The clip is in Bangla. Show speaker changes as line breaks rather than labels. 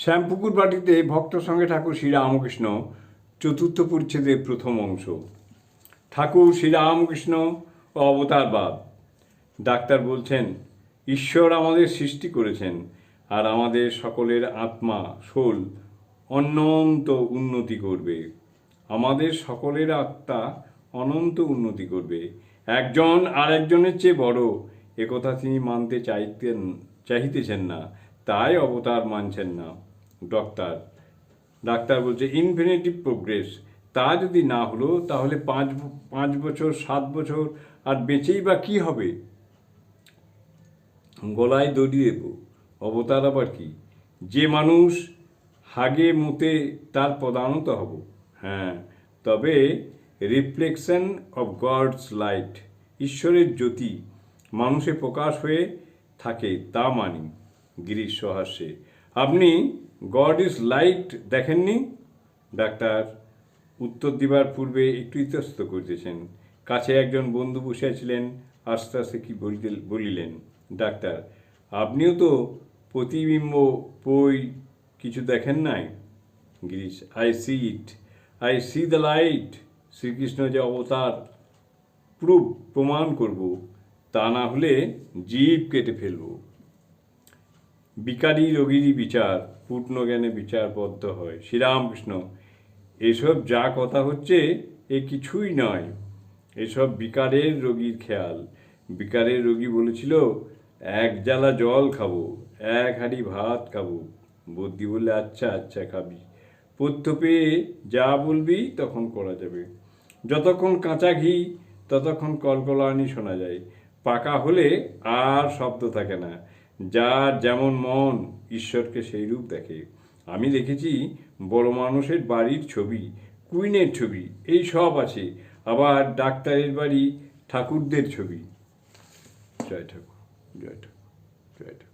শ্যামপুকুর বাটিতে ভক্ত সঙ্গে ঠাকুর শ্রীরামকৃষ্ণ চতুর্থ পরিচ্ছেদের প্রথম অংশ। ঠাকুর শ্রীরামকৃষ্ণ ও অবতারবাদ ডাক্তার বলছেন, ঈশ্বর আমাদের সৃষ্টি করেছেন আর আমাদের সকলের আত্মা সোল অনন্ত উন্নতি করবে। আমাদের সকলের আত্মা অনন্ত উন্নতি করবে। একজন আরেকজনের চেয়ে বড়, একথা তিনি মানতে চাইতেন, চাহিতেছেন না, তাই অবতার মানছেন না। ডক্টর। ডাক্তার বলছে ইনফিনিটিভ প্রোগ্রেস তা যদি না হলো, তাহলে পাঁচ পাঁচ বছর, সাত বছর, আর বেঁচেই বা কী হবে? গলায় দড়ি দেব। অবতার আবার কি? যে মানুষ হাগে মুতে তার প্রধানত হব। হ্যাঁ তবে রিফ্লেকশন অফ গডস লাইট ঈশ্বরের জ্যোতি, মানুষে প্রকাশ হয়ে থাকে তা মানি। গিরিশ সহাস্যে আপনি গড ইজ লাইট দেখেননি? ডাক্তার, উত্তর দিবার পূর্বে একটু ইতস্ত করিতেছেন। কাছে একজন বন্ধু বসিয়াছিলেন, আস্তে আস্তে কি বলিলেন, ডাক্তার, আপনিও তো প্রতিবিম্ব বই কিছু দেখেন নাই? Girish I see it I see the light Shri Krishna যে অবতার, প্রুফ প্রমাণ করব, তা না হলে জীব কেটে ফেলব। বিকারী রোগীরই বিচার পূর্ণ জ্ঞানে বিচারবদ্ধ হয়। শ্রীরামকৃষ্ণ, এসব যা কথা হচ্ছে এ কিছুই নয়। এসব বিকারের রোগীর খেয়াল। বিকারের রোগী বলেছিল, এক জ্বালা জল খাব, এক হাঁড়ি ভাত খাব। বুদ্ধি বললে আচ্ছা আচ্ছা খাবি। পথ্য পেয়ে যা বলবি তখন করা যাবে। যতক্ষণ কাঁচা ঘি, ততক্ষণ কলকলানি শোনা যায়। পাকা হলে আর শব্দ থাকে না। যার যেমন মন ঈশ্বরকে সেই রূপ দেখে। আমি দেখেছি বড় মানুষের বাড়ির ছবি, কুইনের ছবি, এই সব আছে। আবার ডাক্তারের বাড়ি ঠাকুরদের ছবি। জয় ঠাকুর জয় ঠাকুর জয় ঠাকুর।